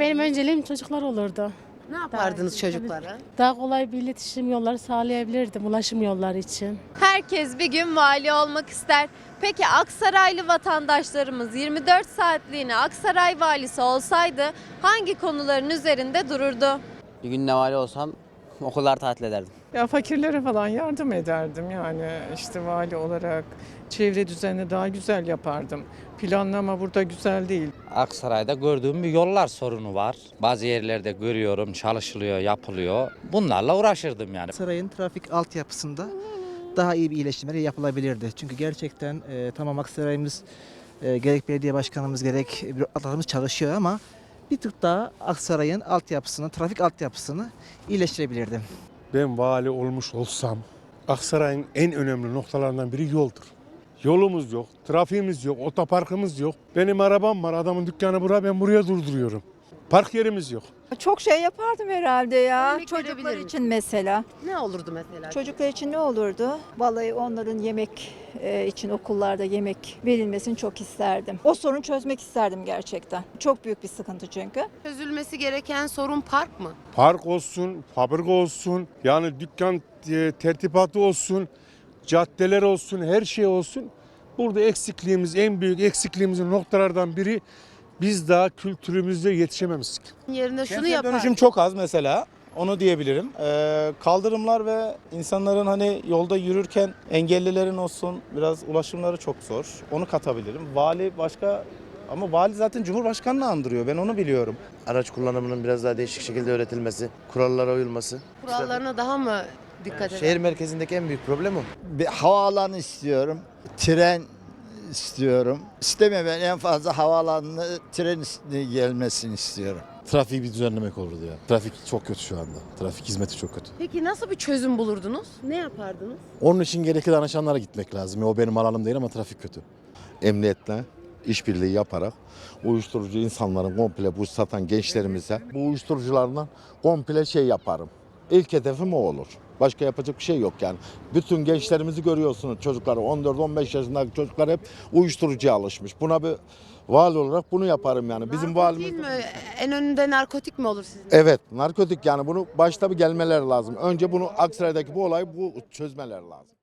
Benim önceliğim çocuklar olurdu. Ne yapardınız çocuklara? Daha kolay bir iletişim yolları sağlayabilirdim ulaşım yolları için. Herkes bir gün vali olmak ister. Peki Aksaraylı vatandaşlarımız 24 saatliğine Aksaray valisi olsaydı hangi konuların üzerinde dururdu? Bir gün ne vali olsam okullar tatil ederdim. Ya fakirlere falan yardım ederdim yani işte vali olarak çevre düzenini daha güzel yapardım. Planlama burada güzel değil. Aksaray'da gördüğüm bir yollar sorunu var. Bazı yerlerde görüyorum çalışılıyor, yapılıyor. Bunlarla uğraşırdım yani. Sarayın trafik altyapısında daha iyi bir iyileştirmeler yapılabilirdi. Çünkü gerçekten e, tamam Aksaray'ımız e, gerek belediye başkanımız gerek bürokratlarımız çalışıyor ama bir tık daha Aksaray'ın altyapısını, trafik altyapısını iyileştirebilirdim. Ben vali olmuş olsam Aksaray'ın en önemli noktalarından biri yoldur. Yolumuz yok, trafiğimiz yok, otoparkımız yok. Benim arabam var, adamın dükkanı bura, ben buraya durduruyorum. Park yerimiz yok. Çok şey yapardım herhalde ya. Örnek Çocuklar verebilir için mesela. Ne olurdu mesela? Çocuklar için ne olurdu? Vallahi onların yemek e, için okullarda yemek verilmesini çok isterdim. O sorunu çözmek isterdim gerçekten. Çok büyük bir sıkıntı çünkü. Çözülmesi gereken sorun park mı? Park olsun, fabrika olsun, yani dükkan e, tertibatı olsun, caddeler olsun, her şey olsun. Burada eksikliğimiz, en büyük eksikliğimizin noktalardan biri biz daha kültürümüzde yetişememiştik. Yerine şunu Kentsel yapar. dönüşüm çok az mesela. Onu diyebilirim. Ee, kaldırımlar ve insanların hani yolda yürürken engellilerin olsun biraz ulaşımları çok zor. Onu katabilirim. Vali başka ama vali zaten Cumhurbaşkanı'nı andırıyor. Ben onu biliyorum. Araç kullanımının biraz daha değişik şekilde öğretilmesi, kurallara uyulması. Kurallarına daha mı dikkat eder? Şehir merkezindeki en büyük problem o. Bir havaalanı istiyorum. Tren istiyorum. İstemiyorum ben en fazla havaalanına tren gelmesini istiyorum. Trafiği bir düzenlemek olurdu ya. Trafik çok kötü şu anda. Trafik hizmeti çok kötü. Peki nasıl bir çözüm bulurdunuz? Ne yapardınız? Onun için gerekli danışanlara gitmek lazım. O benim alanım değil ama trafik kötü. Emniyetle işbirliği yaparak uyuşturucu insanların komple bu satan gençlerimize bu uyuşturuculardan komple şey yaparım. İlk hedefim o olur. Başka yapacak bir şey yok yani. Bütün gençlerimizi görüyorsunuz çocukları 14-15 yaşındaki çocuklar hep uyuşturucuya alışmış. Buna bir vali olarak bunu yaparım yani. Bizim valimiz mi? En önünde narkotik mi olur sizin? Evet, narkotik yani bunu başta bir gelmeleri lazım. Önce bunu Aksaray'daki bu olayı bu çözmeleri lazım.